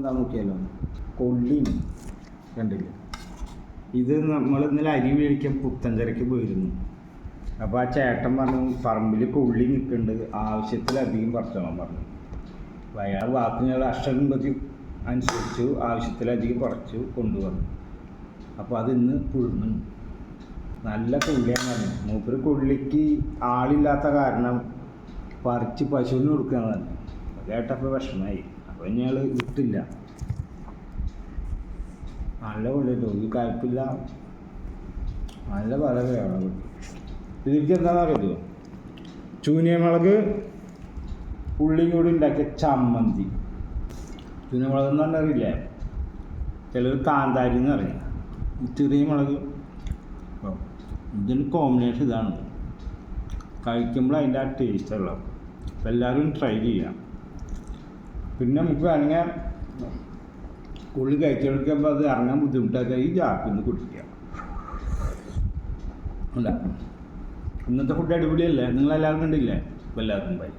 എന്താ നോക്കിയാലോ കൊള്ളിയും. കണ്ടില്ല? ഇത് നമ്മൾ ഇന്നലെ അരി മേടിക്കാൻ പുത്തഞ്ചരയ്ക്ക് പോയിരുന്നു. അപ്പോൾ ആ ചേട്ടൻ പറഞ്ഞു പറമ്പിൽ കൊള്ളി നിൽക്കുന്നുണ്ട് ആവശ്യത്തിലധികം പറിച്ചോളാൻ പറഞ്ഞു. അപ്പോൾ അയാൾ വാക്കിനുള്ള പറ്റി അനുസരിച്ചു ആവശ്യത്തിലധികം പറിച്ചു കൊണ്ടുവന്നു. അപ്പോൾ അത് ഇന്ന് പുഴുങ്ങുന്നു. നല്ല കൊള്ളിയാന്ന് പറഞ്ഞു മൂപ്പര് കൊള്ളിക്ക് ആളില്ലാത്ത കാരണം പറിച്ച് പശുവിന് കൊടുക്കുകയാണ് പറഞ്ഞു കേട്ടപ്പോൾ വിഷമമായി. അപ്പോൾ ഞങ്ങൾ വിട്ടില്ല. നല്ല കൊള്ളിട്ടോ ഈ കുഴപ്പമില്ല. നല്ല വേണം ഇതിലേക്ക് എന്താണെന്ന് അറിയോ? ചൂനിയമുളക് ഉള്ളിയും കൂടി ഉണ്ടാക്കിയ ചമ്മന്തി. ചൂനിയമുളക് എന്ന് പറഞ്ഞാൽ അറിയില്ലേ? ചിലർ കാന്താരി എന്ന് പറയും. ചെറിയ മുളക്. ഇതിന് കോമ്പിനേഷൻ ഇതാണ്. കഴിക്കുമ്പോൾ അതിന്റെ ആ ടേസ്റ്റ് ഉള്ളത് അപ്പോൾ എല്ലാവരും ട്രൈ ചെയ്യാം. പിന്നെ നമുക്ക് വേണമെങ്കിൽ ഉള്ളി കഴിച്ചെടുക്കുമ്പോൾ അത് ഇറങ്ങാൻ ബുദ്ധിമുട്ടാക്കുക ഈ ജാപ്പിൽ നിന്ന് കുടിക്കുക. അല്ല ഇന്നത്തെ ഫുഡ് അടിപൊളിയല്ലേ? നിങ്ങളെല്ലാവരും കണ്ടില്ലേ? അപ്പോൾ എല്ലാവർക്കും ബൈ